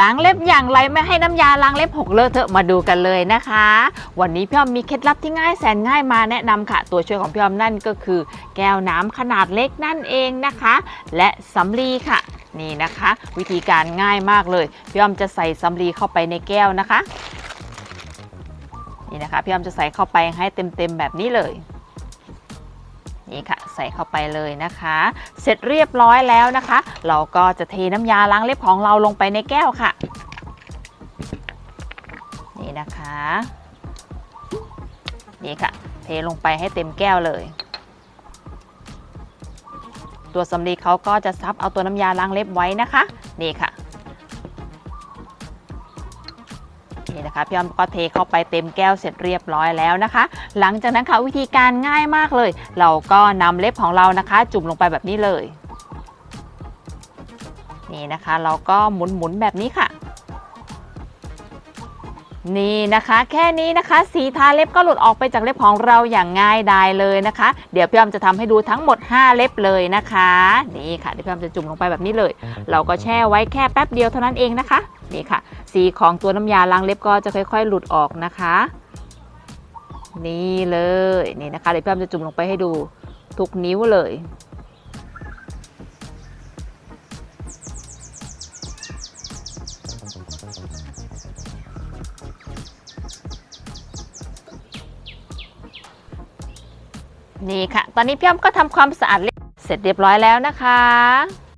ล้างเล็บอย่างไรไม่ให้น้ำยาล้างเล็บหกเลอะเทอะมาดูกันเลยนะคะ วันนี้พี่ออมมีเคล็ดลับที่ง่ายแสนง่ายมาแนะนำค่ะ ตัวช่วยของพี่ออมนั่นก็คือ แก้วน้ำขนาดเล็กนั่นเองนะคะ และสำลีค่ะ นี่นะคะ วิธีการง่ายมากเลยพี่ออมจะใส่สำลีเข้าไปในแก้วนะคะ นี่นะคะพี่ออมจะใส่เข้าไปให้เต็มๆแบบนี้เลย ใส่เข้าไปเลยนะคะ เสร็จเรียบร้อยแล้วนะคะ เราก็จะเทน้ำยาล้างเล็บของเราลงไปในแก้วค่ะ นี่นะคะ นี่ค่ะ เทลงไปให้เต็มแก้วเลยตัวสำลีเขาก็จะซับเอาตัวน้ำยาล้างเล็บไว้นะคะ นี่ค่ะ นี่นะคะพี่อ้อมก็เทเข้าไปเต็มแก้วเสร็จเรียบร้อยแล้วนะคะ หลังจากนั้นค่ะวิธีการง่ายมากเลย เราก็นำเล็บของเรานะคะ จุ่มลงไปแบบนี้เลย นี่นะคะ เราก็หมุนๆแบบนี้ค่ะนี่นะคะแค่นี้นะคะ สีทาเล็บก็หลุดออกไปจากเล็บของเราอย่างง่ายดายเลยนะคะ เดี๋ยวพี่อ้อมจะทำให้ดูทั้งหมด 5 เล็บเลยนะคะ นี่ค่ะเดี๋ยวพี่อ้อมจะจุ่มลงไปแบบนี้เลย เราก็แช่ไว้แค่แป๊บเดียวเท่านั้นเองนะคะ นี่ค่ะ สีของตัวน้ำยาล้างเล็บก็จะค่อย ๆ หลุดออกนะคะ นี่เลยนี่นะคะเดี๋ยวพี่อ้อมจะจุ่มลงไปให้ดูทุกนิ้วเลยนี่ค่ะ ตอนนี้พี่อ้อมก็ทำความสะอาดเล็บเสร็จเรียบร้อยแล้วนะคะ